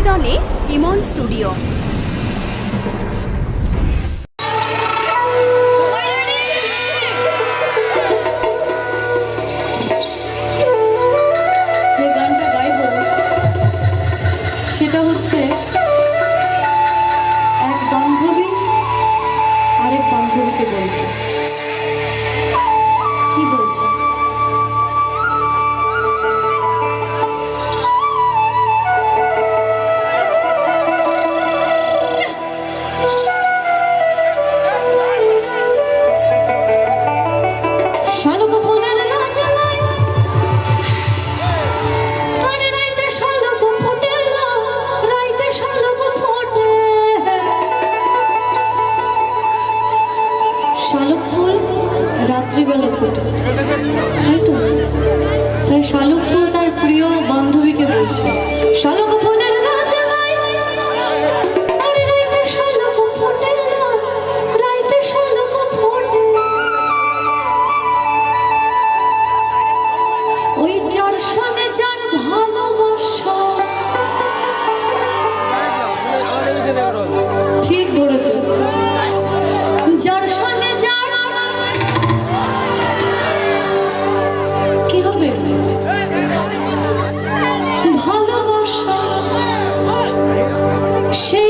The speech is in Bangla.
নিবেদনে ইমন স্টুডিও। Shame.